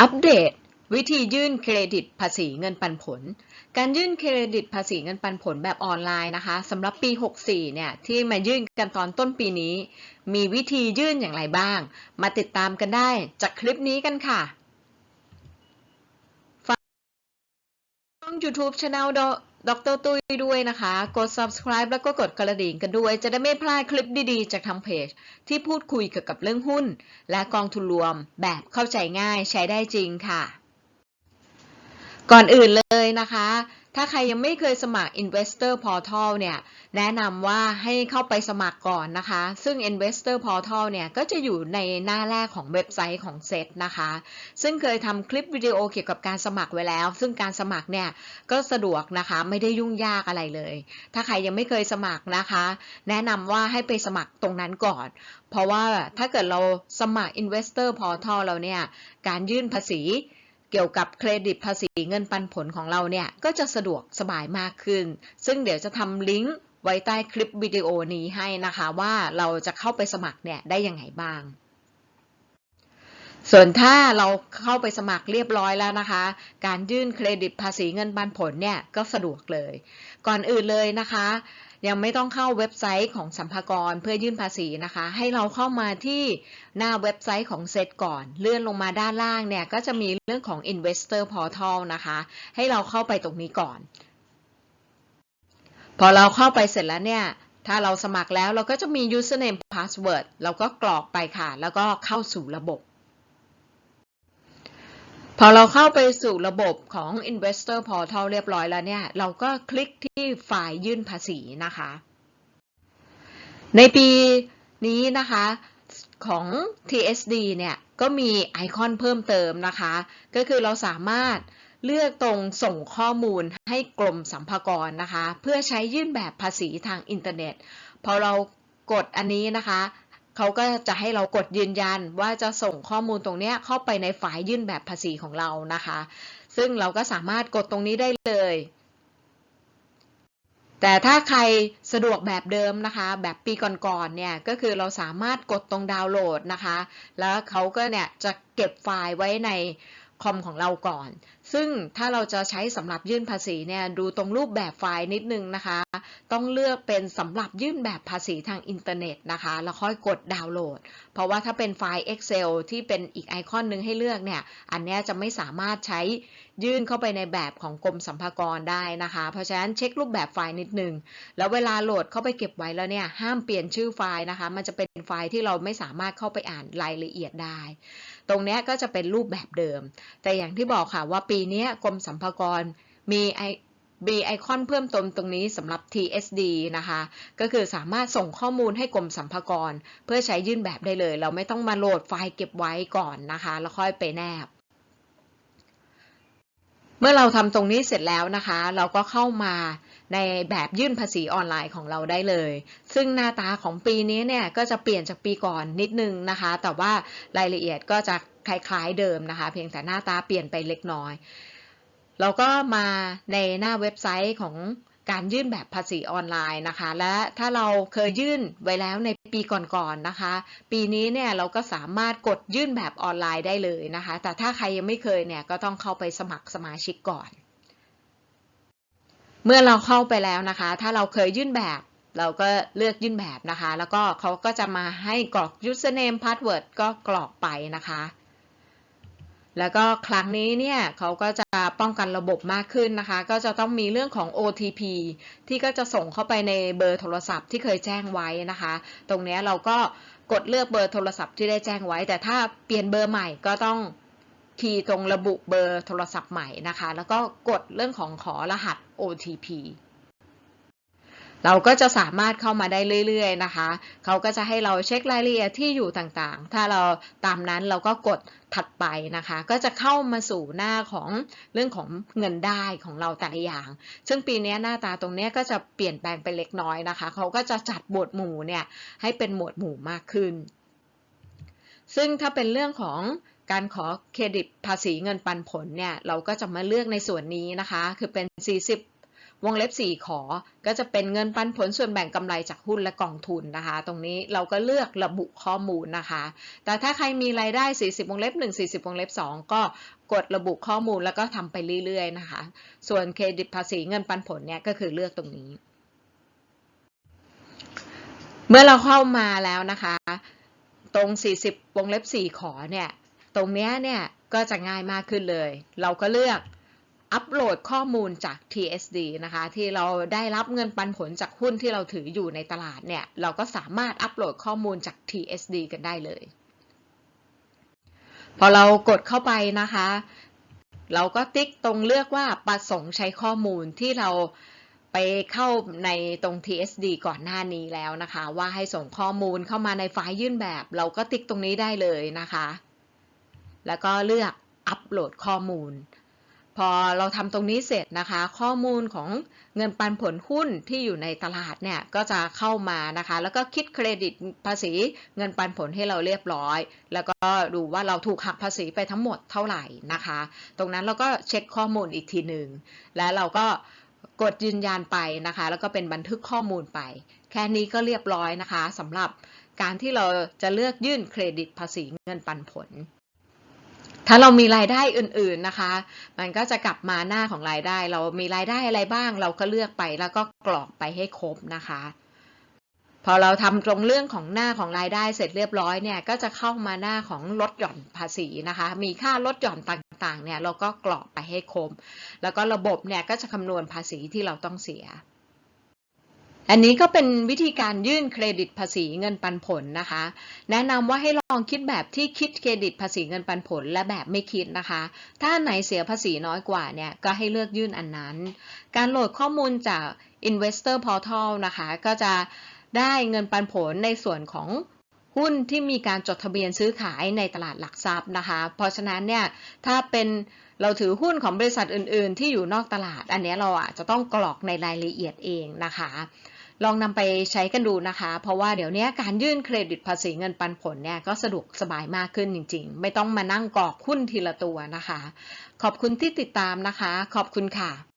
อัปเดต วิธียื่นเครดิตภาษีเงินปันผล การยื่นเครดิตภาษีเงินปันผลแบบออนไลน์นะคะสำหรับปี 64 เนี่ยที่มายื่นกันตอนต้นปีนี้ มีวิธียื่นอย่างไรบ้าง มาติดตามกันได้จากคลิปนี้กันค่ะฝากช่อง YouTube Channel ดรตุ้ยด้วยนะคะ กด subscribe แล้วก็กดกระดิ่งกันด้วย จะได้ไม่พลาดคลิปดีๆ จากทางเพจ ที่พูดคุยเกี่ยวกับเรื่องหุ้น และกองทุนรวมแบบเข้าใจง่ายใช้ได้จริงค่ะ ก่อนอื่นเลยนะคะ ถ้าใครยังไม่เคยสมัคร Investor Portal เนี่ย แนะนำว่าให้เข้าไปสมัครก่อนนะคะ ซึ่ง Investor Portal เนี่ย ก็จะอยู่ในหน้าแรกของเว็บไซต์ของเซตนะคะ ซึ่งเคยทำคลิปวิดีโอเกี่ยวกับการสมัครไว้แล้ว ซึ่งการสมัครเนี่ย ก็สะดวกนะคะ ไม่ได้ยุ่งยากอะไรเลย ถ้าใครยังไม่เคยสมัครนะคะ แนะนำว่าให้ไปสมัครตรงนั้นก่อน เพราะว่าถ้าเกิดเราสมัคร Investor Portal เราเนี่ย การยื่นภาษี เกี่ยวกับเครดิตภาษีเงินปันผลของเราเนี่ย ก็จะสะดวกสบายมากขึ้น ซึ่งเดี๋ยวจะทำลิงก์ไว้ใต้คลิปวิดีโอนี้ให้นะคะว่าเราจะเข้าไปสมัครเนี่ยได้ยังไงบ้าง ส่วนถ้าเราเข้าไปสมัครเรียบร้อยแล้วนะคะ การยื่นเครดิตภาษีเงินปันผลเนี่ยก็สะดวกเลย ก่อนอื่นเลยนะคะ ยังไม่ต้องเข้าเว็บไซต์ของสัมภากรเพื่อยื่นภาษีนะคะ ให้เราเข้ามาที่หน้าเว็บไซต์ของเซตก่อน เลื่อนลงมาด้านล่างเนี่ย ก็จะมีเรื่องของ Investor Portal นะคะ ให้เราเข้าไปตรงนี้ก่อน พอเราเข้าไปเสร็จแล้วเนี่ย ถ้าเราสมัครแล้วเราก็จะมี username password เราก็กรอกไปค่ะ แล้วก็เข้าสู่ระบบ พอเราเข้าไปสู่ระบบของ Investor Portal เรียบร้อยแล้วเนี่ย เราก็คลิกที่ไฟล์ยื่นภาษีนะคะ ในปีนี้นะคะของ TSD เนี่ย ก็มีไอคอนเพิ่มเติมนะคะ ก็คือเราสามารถเลือกตรงส่งข้อมูลให้กรมสัมภากรนะคะ เพื่อใช้ยื่นแบบภาษีทางอินเทอร์เน็ต พอเรากดอันนี้นะคะ เขาก็จะให้เรากดยืนยันว่าจะส่งข้อมูลตรงนี้เข้าไปในไฟล์ยื่นแบบภาษีของเรานะคะ ซึ่งเราก็สามารถกดตรงนี้ได้เลย แต่ถ้าใครสะดวกแบบเดิมนะคะ แบบปีก่อนๆเนี่ยก็คือเราสามารถกดตรงดาวน์โหลดนะคะ แล้วเขาก็เนี่ยจะเก็บไฟล์ไว้ใน คอมของเราก่อน ซึ่งถ้าเราจะใช้สำหรับยื่นภาษีเนี่ยดูตรงรูปแบบไฟล์นิดนึงนะคะ ต้องเลือกเป็นสำหรับยื่นแบบภาษีทางอินเทอร์เน็ตนะคะ แล้วค่อยกดดาวน์โหลดเพราะว่าถ้าเป็นไฟล์ Excel ที่เป็นอีกไอคอนหนึงให้เลือกเนี่ย อันนี้จะไม่สามารถใช้ยื่นเข้าไปในแบบของกรมสัมภากรได้นะคะ เพราะฉะนั้นเช็ครูปแบบไฟล์นิดนึง แล้วเวลาโหลดเข้าไปเก็บไว้แล้วเนี่ย ห้ามเปลี่ยนชื่อไฟล์นะคะ มันจะเป็นไฟล์ที่เราไม่สามารถเข้าไปอ่านรายละเอียดได้ ตรงนี้ก็จะเป็นรูปแบบเดิม แต่อย่างที่บอกค่ะว่าปีนี้กรมสัมภากรมีไอมีไอคอนเพิ่มเติมตรงนี้สำหรับ TSD นะคะ ก็คือสามารถส่งข้อมูลให้กรมสัมภากร เพื่อใช้ยื่นแบบได้เลย เราไม่ต้องมาโหลดไฟล์เก็บไว้ก่อนนะคะ แล้วค่อยไปแนบ เมื่อเราทำตรงนี้เสร็จแล้วนะคะ เราก็เข้ามาในแบบยื่นภาษีออนไลน์ของเราได้เลย ซึ่งหน้าตาของปีนี้เนี่ยก็จะเปลี่ยนจากปีก่อนนิดนึงนะคะ แต่ว่ารายละเอียดก็จะคล้ายๆเดิมนะคะ เพียงแต่หน้าตาเปลี่ยนไปเล็กน้อย เราก็มาในหน้าเว็บไซต์ของการยื่นแบบภาษีออนไลน์นะคะ และถ้าเราเคยยื่นไว้แล้วในปีก่อนๆนะคะ ปีนี้เนี่ยเราก็สามารถกดยื่นแบบออนไลน์ได้เลยนะคะ แต่ถ้าใครยังไม่เคยเนี่ยก็ต้องเข้าไปสมัครสมาชิกก่อน เมื่อเราเข้าไปแล้วนะคะ ถ้าเราเคยยื่นแบบเราก็เลือกยื่นแบบนะคะ แล้วก็เขาก็จะมาให้กรอก username password ก็กรอกไปนะคะ แล้วก็ครั้งนี้เนี่ยเขาก็จะป้องกันระบบมากขึ้นนะคะ ก็จะต้องมีเรื่องของ OTP ที่ก็จะส่งเข้าไปในเบอร์โทรศัพท์ที่เคยแจ้งไว้นะคะ ตรงนี้เราก็กดเลือกเบอร์โทรศัพท์ที่ได้แจ้งไว้ แต่ถ้าเปลี่ยนเบอร์ใหม่ก็ต้องคีย์ตรงระบุเบอร์โทรศัพท์ใหม่นะคะ แล้วก็กดเรื่องของขอรหัส OTP เราก็จะสามารถเข้ามาได้เรื่อยๆนะคะ เขาก็จะให้เราเช็ครายละเอียดที่อยู่ต่างๆ ถ้าเราตามนั้นเราก็กดถัดไปนะคะ ก็จะเข้ามาสู่หน้าของเรื่องของเงินได้ของเราแต่ละอย่าง ซึ่งปีนี้หน้าตาตรงนี้ก็จะเปลี่ยนแปลงไปเล็กน้อยนะคะ เขาก็จะจัดหมวดหมู่เนี่ยให้เป็นหมวดหมู่มากขึ้น ซึ่งถ้าเป็นเรื่องของการขอเครดิตภาษีเงินปันผลเนี่ยเราก็จะมาเลือกในส่วนนี้นะคะ คือเป็น 40 วงเล็บ 4 ขอ ก็จะเป็นเงินปันผลส่วนแบ่งกำไรจากหุ้นและกองทุนนะคะ ตรงนี้เราก็เลือกระบุข้อมูลนะคะ แต่ถ้าใครมีรายได้ 40 วงเล็บ 1 40 วงเล็บ 2 ก็กดระบุข้อมูลแล้วก็ทำไปเรื่อยๆนะคะ ส่วนเครดิตภาษีเงินปันผลเนี่ยก็คือเลือกตรงนี้ เมื่อเราเข้ามาแล้วนะคะ ตรง 40 วงเล็บ 4 ขอเนี่ย ตรงเนี้ยเนี่ยก็จะง่ายมากขึ้นเลย เราก็เลือก อัปโหลดข้อมูลจาก TSD นะคะ ที่เราได้รับเงินปันผลจากหุ้นที่เราถืออยู่ในตลาดเนี่ย เราก็สามารถอัปโหลดข้อมูลจาก TSD กันได้เลย พอเรากดเข้าไปนะคะ เราก็ติ๊กตรงเลือกว่าประสงค์ใช้ข้อมูลที่เราไปเข้าในตรง TSD ก่อนหน้านี้แล้วนะคะ ว่าให้ส่งข้อมูลเข้ามาในไฟล์ยื่นแบบ เราก็ติ๊กตรงนี้ได้เลยนะคะ แล้วก็เลือกอัปโหลดข้อมูล อเราทำตรงนี้เสร็จนะคะ ข้อมูลของเงินปันผลหุ้นที่อยู่ในตลาดเนี่ยก็จะเข้ามานะคะ แล้วก็คิดเครดิตภาษีเงินปันผลให้เราเรียบร้อย แล้วก็ดูว่าเราถูกหักภาษีไปทั้งหมดเท่าไหร่นะคะ ตรงนั้นเราก็เช็คข้อมูลอีกทีหนึ่งและเราก็กดยืนยันไปนะคะ แล้วก็เป็นบันทึกข้อมูลไป แค่นี้ก็เรียบร้อยนะคะสำหรับการที่เราจะเลือกยื่นเครดิตภาษีเงินปันผล ถ้าเรามีรายได้อื่นๆนะคะ มันก็จะกลับมาหน้าของรายได้ เรามีรายได้อะไรบ้าง เราก็เลือกไปแล้วก็กรอกไปให้ครบนะคะ พอเราทำตรงเรื่องของหน้าของรายได้เสร็จเรียบร้อยเนี่ย ก็จะเข้ามาหน้าของลดหย่อนภาษีนะคะ มีค่าลดหย่อนต่างๆเนี่ยเราก็กรอกไปให้ครบ แล้วก็ระบบเนี่ยก็จะคำนวณภาษีที่เราต้องเสีย อันนี้ก็เป็นวิธีการยื่นเครดิตภาษีเงินปันผลนะคะ แนะนำว่าให้ลองคิดแบบที่คิดเครดิตภาษีเงินปันผลและแบบไม่คิดนะคะ ถ้าไหนเสียภาษีน้อยกว่าเนี่ยก็ให้เลือกยื่นอันนั้น การโหลดข้อมูลจาก Investor Portal นะคะ ก็จะได้เงินปันผลในส่วนของหุ้นที่มีการจดทะเบียนซื้อขายในตลาดหลักทรัพย์นะคะ เพราะฉะนั้นเนี่ยถ้าเป็น เราถือหุ้นของบริษัทอื่น ๆ ที่อยู่นอกตลาด อันนี้เราอาจจะต้องกรอกในรายละเอียดเองนะคะ ลองนำไปใช้กันดูนะคะ เพราะว่าเดี๋ยวนี้การยื่นเครดิตภาษีเงินปันผลเนี่ยก็สะดวกสบายมากขึ้นจริง ๆ ไม่ต้องมานั่งกรอกหุ้นทีละตัวนะคะ ขอบคุณที่ติดตามนะคะ ขอบคุณค่ะ